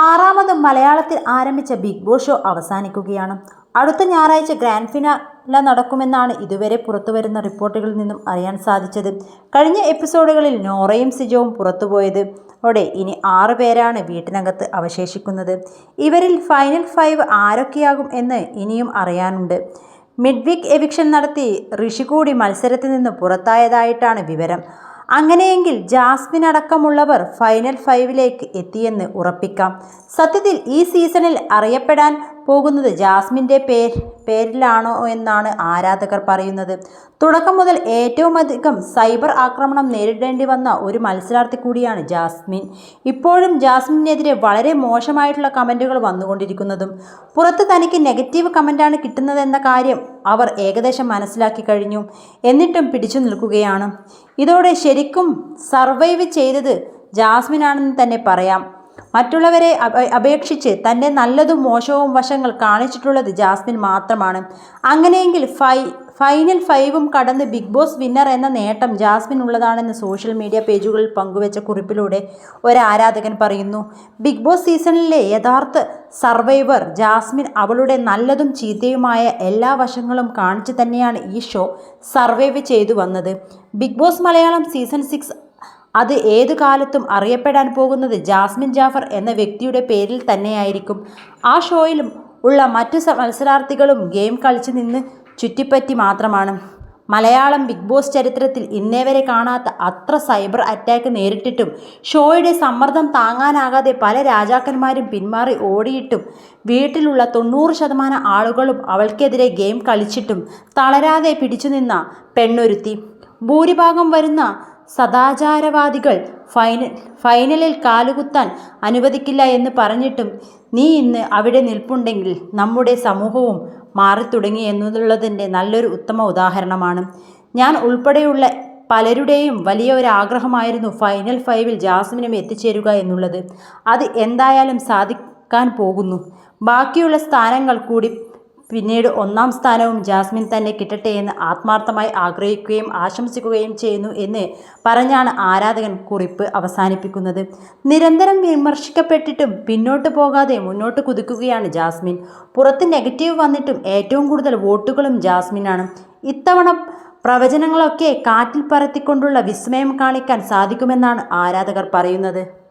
ആറാമത് മലയാളത്തിൽ ആരംഭിച്ച ബിഗ് ബോസ് ഷോ അവസാനിക്കുകയാണ്. അടുത്ത ഞായറാഴ്ച ഗ്രാൻഡ് ഫിനാല നടക്കുമെന്നാണ് ഇതുവരെ പുറത്തുവരുന്ന റിപ്പോർട്ടുകളിൽ നിന്നും അറിയാൻ സാധിച്ചത്. കഴിഞ്ഞ എപ്പിസോഡുകളിൽ നോറയും സിജോവും പുറത്തുപോയത്. ഓടെ ഇനി ആറ് പേരാണ് വീട്ടിനകത്ത് അവശേഷിക്കുന്നത്. ഇവരിൽ ഫൈനൽ ഫൈവ് ആരൊക്കെയാകും എന്ന് ഇനിയും അറിയാനുണ്ട്. മിഡ് വീക്ക് എവിക്ഷൻ നടത്തി ഋഷികൂടി മത്സരത്തിൽ നിന്ന് പുറത്തായതായിട്ടാണ് വിവരം. അങ്ങനെയെങ്കിൽ ജാസ്മിൻ അടക്കമുള്ളവർ ഫൈനൽ ഫൈവിലേക്ക് എത്തിയെന്ന് ഉറപ്പിക്കാം. സത്യത്തിൽ ഈ സീസണിൽ അറിയപ്പെടാൻ പോകുന്നത്? ജാസ്മിന്റെ പേർ പേരിലാണോ എന്നാണ് ആരാധകർ പറയുന്നത്. തുടക്കം മുതൽ ഏറ്റവും അധികം സൈബർ ആക്രമണം നേരിടേണ്ടി വന്ന ഒരു മത്സരാർത്ഥി കൂടിയാണ് ജാസ്മിൻ. ഇപ്പോഴും ജാസ്മിനെതിരെ വളരെ മോശമായിട്ടുള്ള കമന്റുകൾ വന്നുകൊണ്ടിരിക്കുന്നതും പുറത്ത് തനിക്ക് നെഗറ്റീവ് കമന്റാണ് കിട്ടുന്നതെന്ന കാര്യം അവർ ഏകദേശം മനസ്സിലാക്കി കഴിഞ്ഞു. എന്നിട്ടും പിടിച്ചു നിൽക്കുകയാണ്. ഇതോടെ ശരിക്കും സർവൈവ് ചെയ്തത് ജാസ്മിനാണെന്ന് തന്നെ പറയാം. മറ്റുള്ളവരെ അപ- അപേക്ഷിച്ച് തന്റെ നല്ലതും മോശവും വശങ്ങൾ കാണിച്ചിട്ടുള്ളത് ജാസ്മിൻ മാത്രമാണ്. അങ്ങനെയെങ്കിൽ ഫൈ ഫൈനൽ ഫൈവും കടന്ന് ബിഗ് ബോസ് വിന്നർ എന്ന നേട്ടം ജാസ്മിൻ ഉള്ളതാണെന്ന് സോഷ്യൽ മീഡിയ പേജുകളിൽ പങ്കുവച്ച കുറിപ്പിലൂടെ ഒരു ആരാധകൻ പറയുന്നു. ബിഗ് ബോസ് സീസണിലെ യഥാർത്ഥ സർവൈവർ ജാസ്മിൻ അവളുടെ നല്ലതും ചീത്തയുമായ എല്ലാ വശങ്ങളും കാണിച്ചു തന്നെയാണ് ഈ ഷോ സർവൈവ് ചെയ്തു വന്നത്. Bigg Boss Malayalam season six അത് ഏതു കാലത്തും അറിയപ്പെടാൻ പോകുന്നത് ജാസ്മിൻ ജാഫർ എന്ന വ്യക്തിയുടെ പേരിൽ തന്നെയായിരിക്കും. ആ ഷോയിലും ഉള്ള മറ്റു മത്സരാർത്ഥികളും ഗെയിം കളിച്ചു നിന്ന് ചുറ്റിപ്പറ്റി മാത്രമാണ്. മലയാളം ബിഗ് ബോസ് ചരിത്രത്തിൽ ഇന്നേവരെ കാണാത്ത അത്ര സൈബർ അറ്റാക്ക് നേരിട്ടിട്ടും ഷോയുടെ സമ്മർദ്ദം താങ്ങാനാകാതെ പല രാജാക്കന്മാരും പിന്മാറി ഓടിയിട്ടും വീട്ടിലുള്ള തൊണ്ണൂറ് ശതമാനം ആളുകളും അവൾക്കെതിരെ ഗെയിം കളിച്ചിട്ടും തളരാതെ പിടിച്ചു നിന്ന പെണ്ണൊരുത്തി. ഭൂരിഭാഗം വരുന്ന സദാചാരവാദികൾ ഫൈനൽ ഫൈനലിൽ കാലുകുത്താൻ അനുവദിക്കില്ല എന്ന് പറഞ്ഞിട്ടും നീ ഇന്ന് അവിടെ നിൽപ്പുണ്ടെങ്കിൽ നമ്മുടെ സമൂഹവും മാറിത്തുടങ്ങി എന്നുള്ളതിന്റെ നല്ലൊരു ഉത്തമ ഉദാഹരണമാണ്. ഞാൻ ഉൾപ്പെടെയുള്ള പലരുടെയും വലിയ ഒരു ആഗ്രഹമായിരുന്നു ഫൈനൽ ഫൈവിൽ ജാസ്മിനും എത്തിച്ചേരുക എന്നുള്ളത്. അത് എന്തായാലും സാധിക്കാൻ പോകുന്നു. ബാക്കിയുള്ള സ്ഥാനങ്ങൾ കൂടി പിന്നീട് ഒന്നാം സ്ഥാനവും ജാസ്മിൻ തന്നെ കിട്ടട്ടെ എന്ന് ആത്മാർത്ഥമായി ആഗ്രഹിക്കുകയും ആശംസിക്കുകയും ചെയ്യുന്നു എന്ന് പറഞ്ഞാണ് ആരാധകൻ കുറിപ്പ് അവസാനിപ്പിക്കുന്നത്. നിരന്തരം വിമർശിക്കപ്പെട്ടിട്ടും പിന്നോട്ട് പോകാതെ മുന്നോട്ട് കുതിക്കുകയാണ് ജാസ്മിൻ. പുറത്ത് നെഗറ്റീവ് വന്നിട്ടും ഏറ്റവും കൂടുതൽ വോട്ടുകളും ജാസ്മിനാണ്. ഇത്തവണ പ്രവചനങ്ങളൊക്കെ കാറ്റിൽ പറത്തിക്കൊണ്ടുള്ള വിസ്മയം കാണിക്കാൻ സാധിക്കുമെന്നാണ് ആരാധകർ പറയുന്നത്.